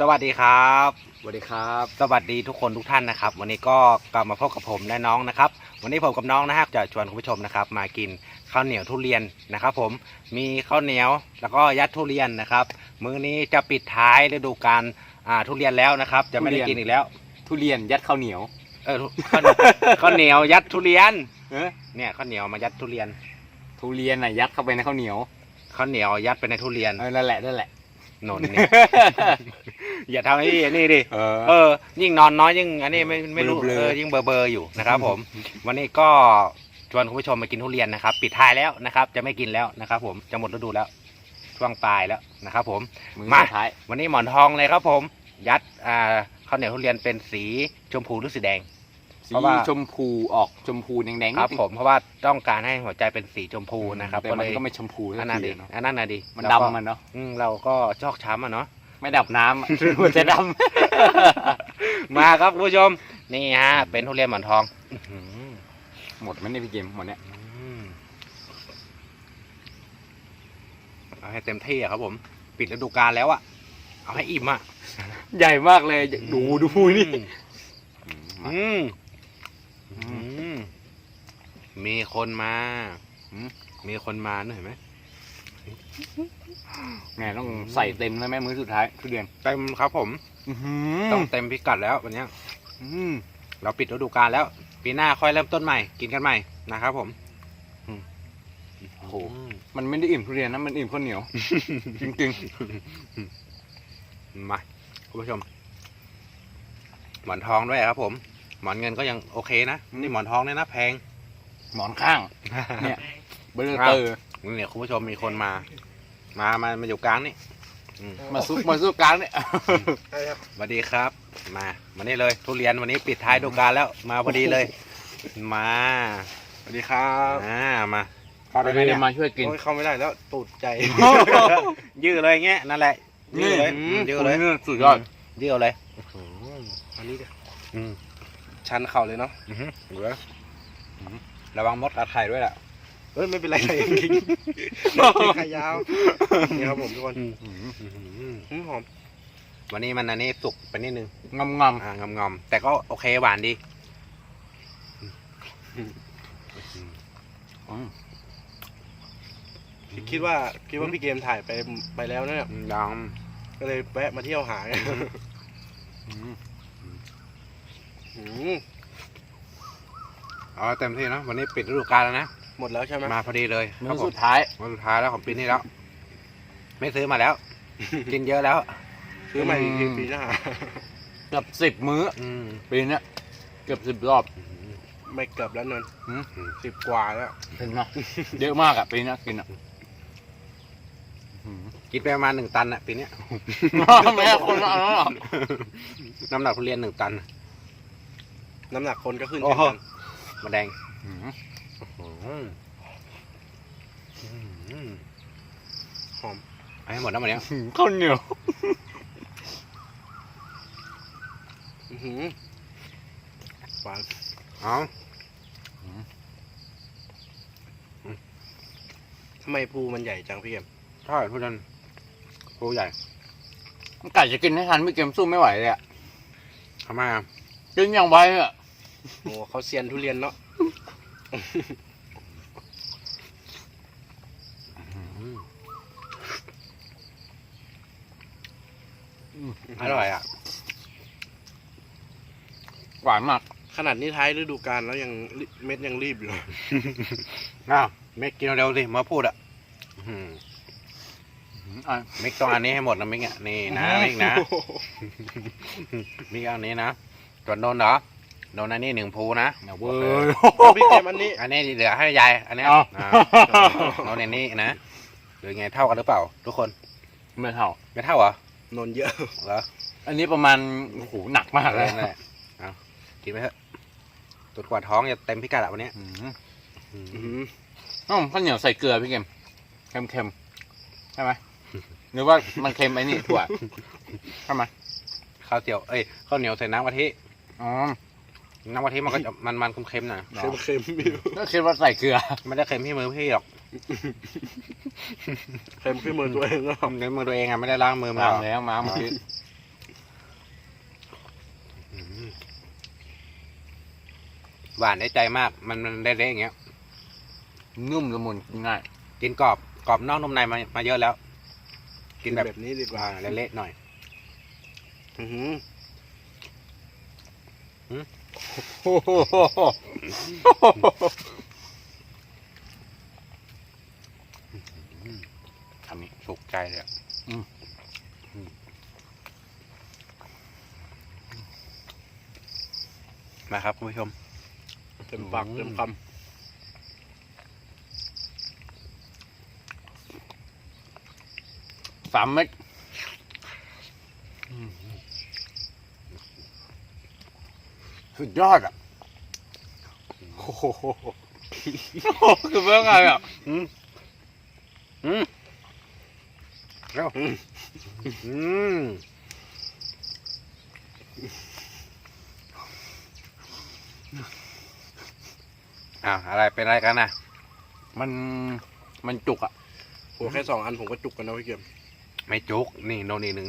สวัสดีครับ สวัสดีครับ สวัสดีทุกคนทุกท่านนะครับ วันนี้ก็กลับมาพบกับผมและน้องนะครับ วันนี้ผมกับน้องนะครับจะชวนคุณผู้ชมนะครับ มากินข้าวเหนียวทุเรียนนะครับ ผม มีข้าวเหนียวแล้วก็ยัดทุเรียนนะครับ มื้อนี้จะปิดท้ายฤดูกาลอ่าทุเรียนแล้วนะครับ จะไม่ได้กินอีกแล้ว ทุเรียนยัดข้าวเหนียว เออข้าวข้าวเหนียวยัดทุเรียน เออเนี่ยข้าวเหนียวมายัดทุเรียน ทุเรียนน่ะยัดเข้าไปในข้าวเหนียวข้าวเหนียวยัดไปในทุเรียน เออนั่นแหละนั่นแหละ หนนเนี่ยอย่าทำให้นี่ดิเออ เออ ยิ่งนอนน้อยยิ่งอันนี้ไม่ไม่รู้เบลอๆ เออยิ่งเบอร์เบอร์อยู่นะครับ ผม วันนี้ก็ชวนคุณผู้ชมมากินทุเรียนนะครับ ปิดท้ายแล้วนะครับ จะไม่กินแล้วนะครับ ผมจะหมดฤดูแล้ว ช่วงปลายแล้วนะครับ ผมมือมาสุดท้ายวันนี้หมอนทองเลยครับผม ยัดอ่าข้าวเหนียวทุเรียนเป็นสีชมพูหรือสีแดง สีเพราะว่าชมพูออกชมพูแดงๆครับนิดนึงผมเพราะว่าต้องการให้หัวใจเป็นสีชมพูนะครับแต่ก็มัเลนยก็ไม่ชมพูอัสันกนั้นทีดีเนาะอันนั้นน่ะดีมันแล้วก็ดำมันเนาะอืมเราก็ชอกช้ำอะเนาะไม่ดับน้ำอะมันจะดมาครับคุณผู้ชมนี่ฮะเป็นทุเรียนหมอนทองอื้อหือำหมดไหมเนี่ยพี่เกมหมดเนี่ยอืมเอาให้เต็มที่อะครับผม ปิดฤดูกาลแล้วอะเอาให้อิ่มอะใหญ่มากเลยดูดูนี่อืมอื มมีคนมาอืมมีคนมาเห็นไหมแม่ต้องใส่เต็มแล้วแม่มื้อสุดท้ายทุเรียนเต็มครับผมอื้อหืต้องเต็มพิกัดแล้ววันเนี้ยอืมเราปิดฤดูกาลแล้ว ปีหน้าค่อยเริ่มต้นใหม่ กินกันใหม่นะครับผมโอ้โหมันไม่ได้อิ่มทุเรียนนะมันอิ่มข้าวเหนียว จริงมาคุณผู้ชมหมอนทองด้วยครับผม หมอนเงินก็ยังโอเคนะนี่หมอนทองเนี่ยนะแพงๆหมอนข้าง เนี่ยเบลอเตอร์เนี่ยคุณผู้ชมมีคนมา มามามาอยู่กลางนี่อืมมาซุกมาซุกกลางเนี่ยสวัสดีครับ มามานี่เลยทุเรียนวันนี้ปิดท้ายฤดูกาลแล้ว มาพอดีเลย มาสวัสดีครับอ่ามาไปไม่ได้มาช่วยกินโอ้ยเข้าไม่ได้แล้วตูดใจ ยืดเลยเงี้ยนั่นแหละยืดเลยอืมยืดเลยสุดยอดยืดเลยอันนี้ดิอืม ชันเข่าเลยเนาะอือหือเหลือระวังมดกัดไข่ด้วยล่ะเฮ้ยไม่เป็นไรเลยจริงๆขายาวนี่ครับผมทุกคนอืมอืมอื้อหืออืมหอม วันนี้มันอันนี้สุกไปนิดนึงงำงอ่างอมๆแต่ก็โอเคหวานดีำอืมคิดว่าคิดว่าพี่เกมถ่ายไปไปแล้วเนี่ยดองก็เลยแวะมาเที่ยวหาไงอืมอืม เอาเต็มที่เนอะวันนี้ปิดฤดูกาลแล้วนะ หมดแล้วใช่ไหมมาพอดีเลยคมื้รับอผมสุดท้าย วันสุดท้ายแล้วของปีนี้แล้ว ไม่ซื้อมาแล้ว กินเยอะแล้ว ซื้อใหม่อีกทีปีหน้า เกือบสิบมื้อ อืม ปีเนี้ยเกือบสิบรอบ ไม่เกือบแล้วนนท์อืม สิบกว่าแล้ว เห็นไหม เยอะมากอะปีเนี้ยกินอะอืมกินไปประมาณหนึ่งตันอะปีเนี้ย แม่คนละอันนั้นเหรอน้ำหนักทุเรียนหนึ่งตัน น้ำหนักคนก็ขึ้นโอ้เช่นโหกันมาแดงอืมอืมอืมหอมเอาให้หมดนะวันเนี้ยข้าวเหนียวอื้อหือหวานเอาทำไมภูมันใหญ่จังพี่เกมใช่ทุเรียนภูใหญ่ไก่จะกินให้ทันไม่เกมสู้ไม่ไหวเลยอะทำไมอะกินอย่างไวอะ โอ้เขาเซียนทุเรียนเนาะอร่อยอะ หวานมาก ขนาดนี้ท้ายฤดูกาลแล้วยังรีเม็ดยังรีบอยู่เลยอ้าวเมกกินเร็วๆสิมาพูดอะอื้อหืออะมิกต้องอันนี้ให้หมดนะมิกอะนี่นะมิกนะมิกเอาอันนี้นะส่วนโดนเหรอ โดนอันนี้หนึ่งภูนะเดี๋ยวเว้ยเอาพี่เกมอันนี้ อันนี้เหลือให้ยาย อันเนี้ยเอา อ่าเอาในนี้นะหรือไงเท่ากันหรือเปล่า ทุกคนไม่เท่า ไม่เท่าเหรอนนเยอะ เหรออันนี้ประมาณโอ้โหหนักมากเอเลอยนั่นแหละเอากินไปเถอะตุดกว่าท้องจะเต็มพิกัดอะวันเนี้ยอืมอืมอื้อหืออ้าวข้าวเหนียวใส่เกลือพี่เกมเค็มเค็มๆใช่ไหมหรือว่ามันเค็มไอ้นี่ถั่วใช่ไหมข้าวเจียวเอ้ยข้าวเหนียวใส่น้ำกะทิอ๋อ น้ำกะทิมันก็จะมันๆเค็มๆหน่อยเค็มเค็มๆอยู่ก็เคิดว่าใส่เกลือไม่ได้เค็มที่มือพี่หรอกเค็มที่มือตัวเองแล้วในมือตัวเองอะไม่ได้ล้างมือมาแล้วมาเมื่อกี้หวานได้ใจมาก มันมันเละๆอย่างเงี้ย นุ่มละมุนง่าย กินกรอบกรอบนอกนุ่มในมามาเยอะแล้ว กินแบบนี้ดีกว่าเละๆหน่อย อือหือ ทำนี้สุกใจเลยมาครับคุณผู้ชม เต็มปากเต็มคำสามเม็ด สุดยอดอะโอ้โหคือเมื่อไงอะอืมอืมเร็วอืมอืมอ้าวอะไรเป็นอะไรกันนะมันมันจุกอะำหัวแค่สองอันผมก็จุกกันนะพี่เกียม ไม่จุกนี่โนนอีกหนึ่ง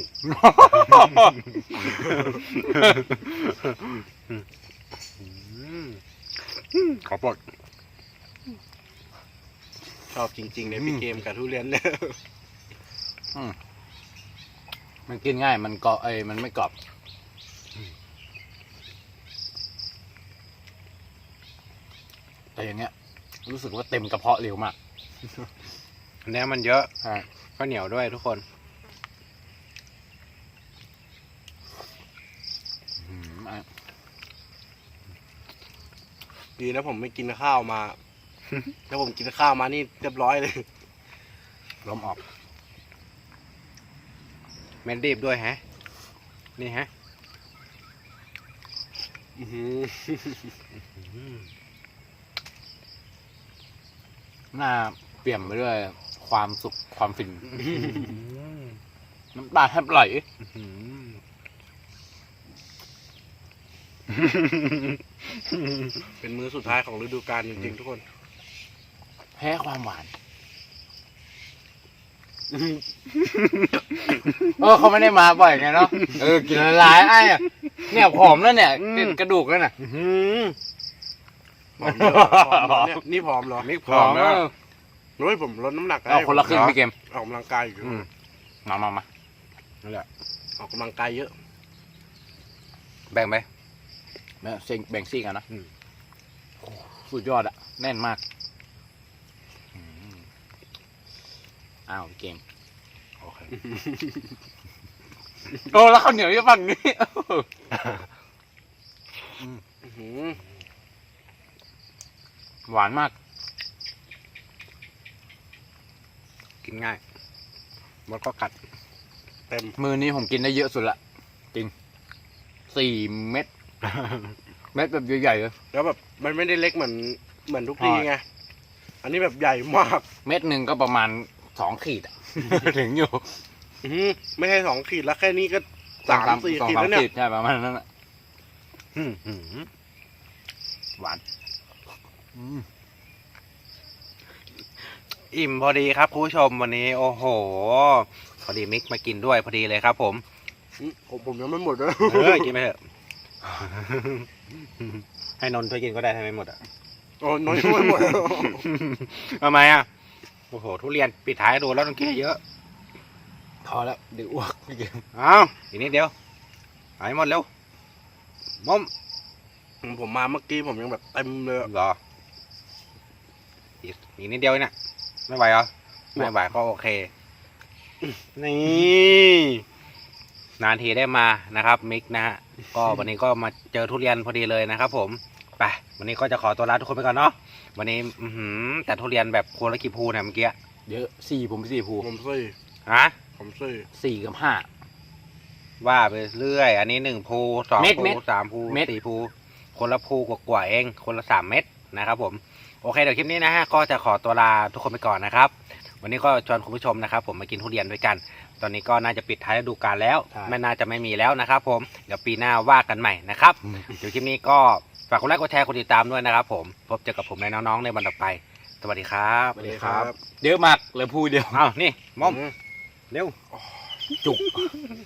อืมขอปลดชอบจริงๆเลยพี่เกมกับทุเรียนเนี่ยมันกินง่าย มันเกาะเอ้ยมันไม่กรอบแต่อย่างเงี้ย รู้สึกว่าเต็มกระเพาะเร็วมากเนี้ยมันเยอะใช่ข้าวเหนียวด้วยทุกคน อืมอะ ดีนะผมไม่กินข้าวมาถ้าผมกินข้าวมานี่เรียบร้อยเลยลมออกเม็ดรีบด้วยฮะ นี่ฮะอื้อหือหน้าเปลี่ยนไปด้วยความสุขความฟิน น้ำตาแทบไหล เป็นมื้อสุดท้ายของฤดูกาลจริงๆทุกคน แพ้ความหวาน เออเขาไม่ได้มาบ่อยไงเนาะ เออกินละลายไอ้อะเนี่ยผอมแล้วเนี่ยอืม ติดกระดูกแล้วน่ะ ผอมเยอะผอมเหรอเนี่ยนี่ผอมเหรอมิกพร้อมแล้วเออโอ้ยผมลดน้ำหนักเอาคนละครึ่งพี่เกม ออกกำลังกายอยู่อืม มามามานั่นแหละออกกำลังกายเยอะ แบ่งไป แบ่งซิงแบ่งซิงกันนะอืมโอ้สุดยอดอะแน่นมากอืมอ้าวพี่เกมโอเคโอ้แล้วข้าวเหนียวจะฝั่งนี้อื้อหือหวานมาก กินง่ายมดก็กัด เต็ม มือนี้ผมกินได้เยอะสุดละ จริงสี่เม็ด เม็ดแบบใหญ่ๆเลย แล้วแบบมันไม่ได้เล็กเหมือนเหมือนทุกทีใช่ไง อันนี้แบบใหญ่มากเม็ดหนึ่งก็ประมาณสองขีดอะ ถึงอยู่อื้อหือไม่ใช่สองขีดแล้วแค่นี้ก็สามสี่สองขีดสามแล้วเนี่ยขีดใช่ประมาณนั้นแหละอืมอืมหวานอืมอิ่มพอดีครับคุณผู้ชมวันนี้ โอ้โห พอดีมิกมากินด้วยพอดีเลยครับผมอื้อผมผมยังไม่หมดเลยเออกินไปเถอะ ให้นนท์ช่วยกินก็ได้ทำไมหมดอะ โอ้น้อยไม่หมดแล้วทำไมอะ โอ้โห ทุเรียนปิดท้ายดูแล้วต้องกินให้เยอะ พอแล้วเดี๋ยวอ้วกพี่เกมเอาอีกนิดเดียว หายหมดเร็วมอมผมมาเมื่อกี้ผมยังแบบเต็มเลยอะรออีกอีกนิดเดียวเองนะไม่ไหวเหรอ ไม่ไหวก็โอเค นี่ นานทีได้มานะครับมิกนะฮะก็วันนี้ก็มาเจอทุเรียนพอดีเลยนะครับ ผมไปวันนี้ก็จะขอตัวลาทุกคนไปก่อนเนาะวันนี้อือหือแต่ทุเรียนแบบโคนละกี่ภูเนี่ยเมื่อกี้เยอะสี่ผมสี่ภูผมซื้อฮะผมซื้อสี่กับห้า ว่าไปเรื่อย อันนี้หนึ่งภูสองเม็ดภูเม็ดสามภูเม็ด สี่ภูคนละภูกว่าๆเอง คนละสามเม็ดนะครับผม โอเคเดี๋ยวคลิปนี้นะฮะก็จะขอตัวลาทุกคนไปก่อนนะครับ วันนี้ก็ชวนคุณผู้ชมนะครับ ผมมากินทุเรียนด้วยกัน ตอนนี้ก็น่าจะปิดท้ายฤดูกาลแล้ว ใช่ ไม่น่าจะไม่มีแล้วนะครับ ผมเดี๋ยวปีหน้าว่ากันใหม่นะครับเดี๋ยวคลิปนี้ก็ฝากกดไลค์กดแชร์กดติดตามด้วยนะครับ ผมพบเจอกับผมในน้องๆในวันต่อไป สวัสดีครับสวัสดีครับ เยอะมากเหลยภูเดียว อ้าวนี่มอมอืเร็ว จุก